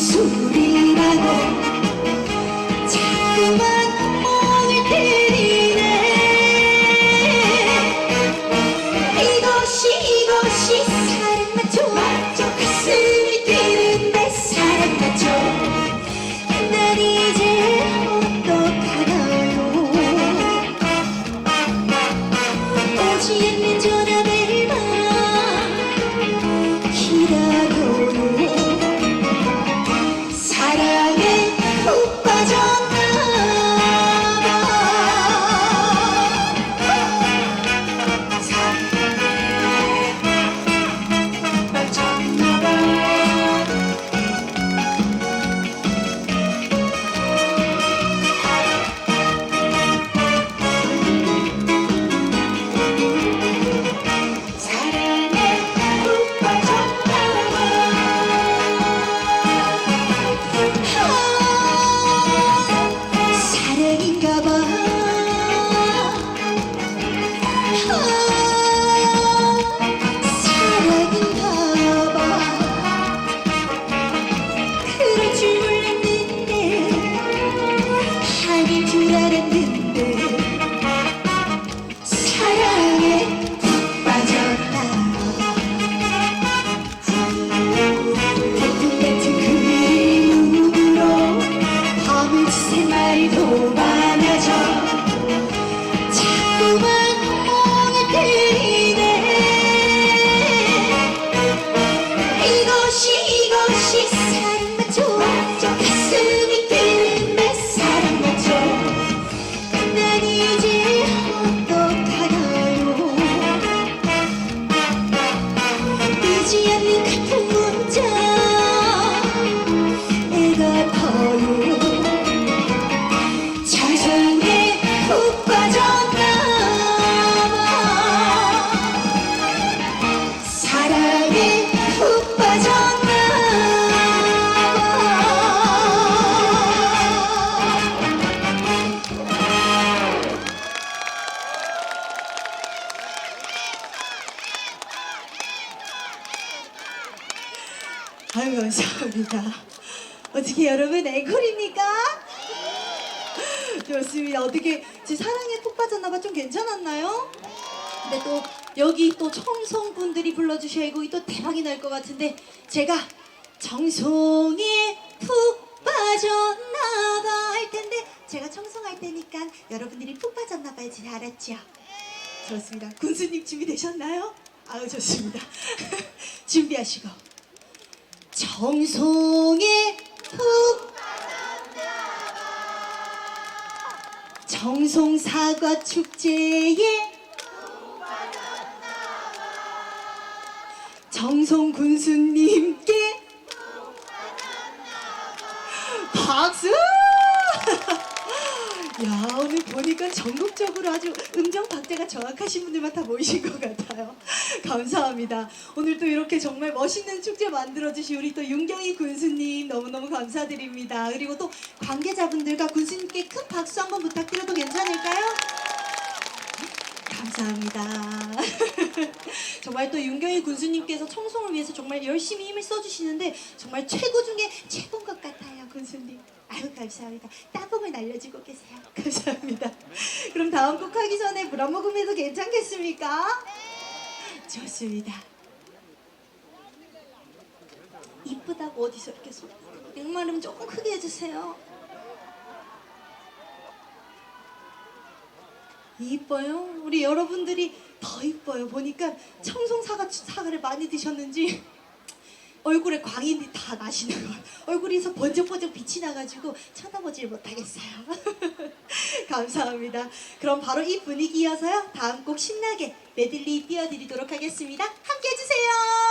보 아유 감사합니다. 어떻게 여러분 앵콜입니까? 좋습니다. 어떻게 제 사랑에 푹 빠졌나봐 좀 괜찮았나요? 근데 또 여기 또 청송분들이 불러주셔야 곡이 또 대박이 날 것 같은데 제가 정송에 푹 빠졌나봐 할 텐데 제가 청송할 테니까 여러분들이 푹 빠졌나봐 해지 알았죠? 좋습니다. 군수님 준비되셨나요? 아유 좋습니다. 준비하시고 정송에 푹 정송 사과 축제에 정송 군수님께 오늘 보니까 전국적으로 아주 음정 박자가 정확하신 분들만 다 모이신 것 같아요. 감사합니다. 오늘 또 이렇게 정말 멋있는 축제 만들어주신 우리 또 윤경희 군수님 너무너무 감사드립니다. 그리고 또 관계자분들과 군수님께 큰 박수 한번 부탁드려도 괜찮을까요? 감사합니다. 정말 또 윤경희 군수님께서 청송을 위해서 정말 열심히 힘을 써주시는데 정말 최고 중에 최고인 것 같아요, 군수님. 아유 감사합니다. 따봉을 날려주고 계세요. 감사합니다. 그럼 다음 곡 하기 전에 물한 모금 해도 괜찮겠습니까? 좋습니다. 이쁘다고 어디서 이렇게 소리? 목마르면 조금 크게 해주세요. 이뻐요. 우리 여러분들이 더 이뻐요. 보니까 청송 사과 사과를 많이 드셨는지 얼굴에 광이 다 나시는 거. 얼굴에서 번쩍번쩍 빛이 나가지고 쳐다보질 못하겠어요. 감사합니다. 그럼 바로 이 분위기 이어서요. 다음 곡 신나게 메들리 띄워드리도록 하겠습니다. 함께 해주세요.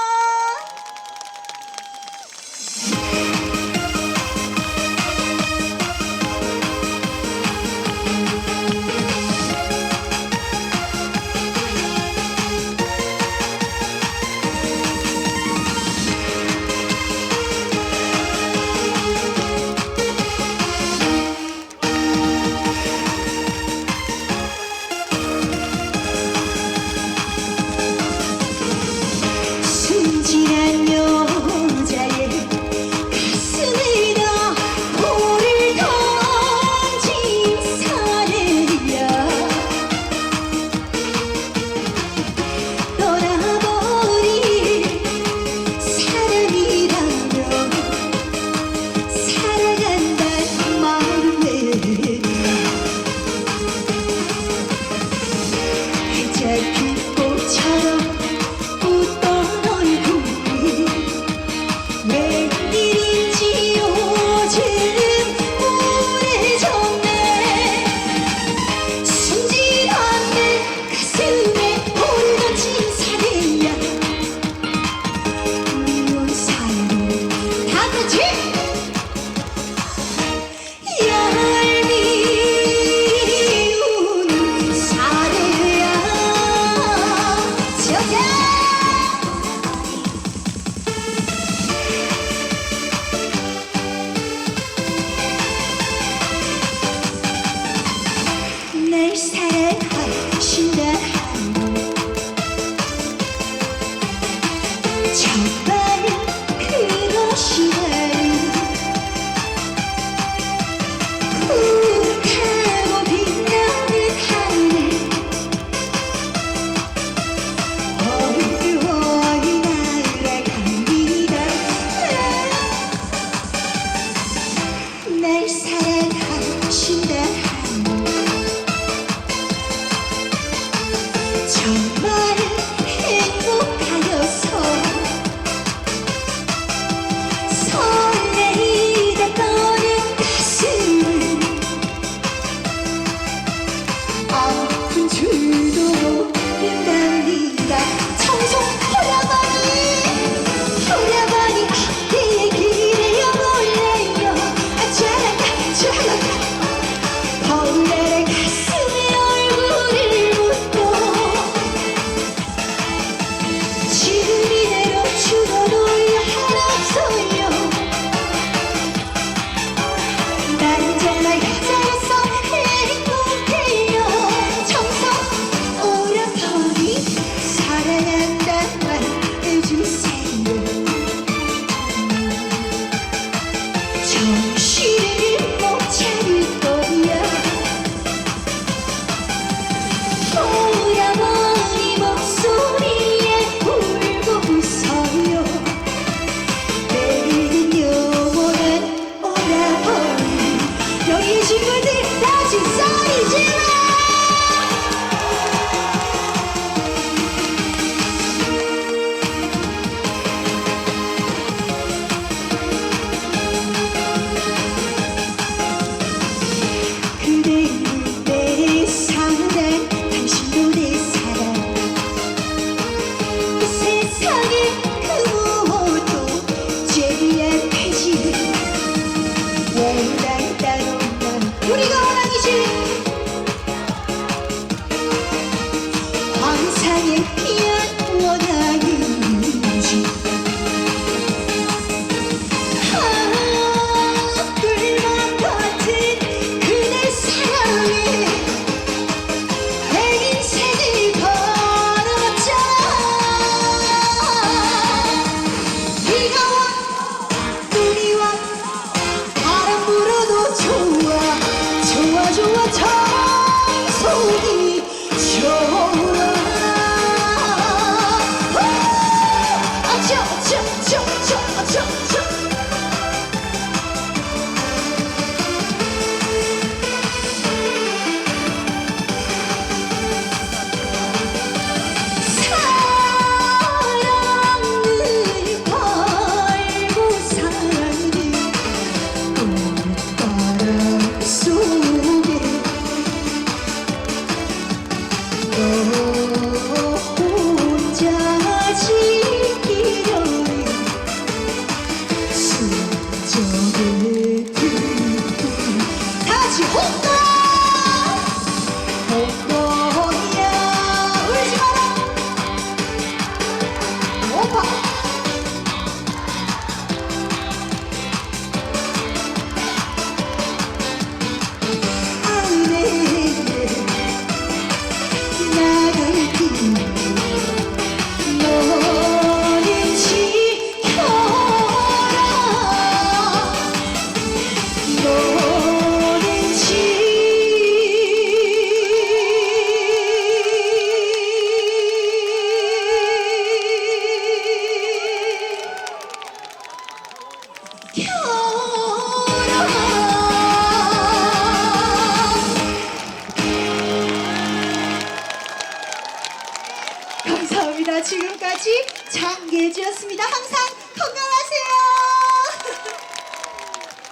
감사합니다. 지금까지 장예주였습니다. 항상 건강하세요.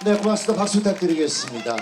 네, 고맙습니다. 박수 부탁드리겠습니다.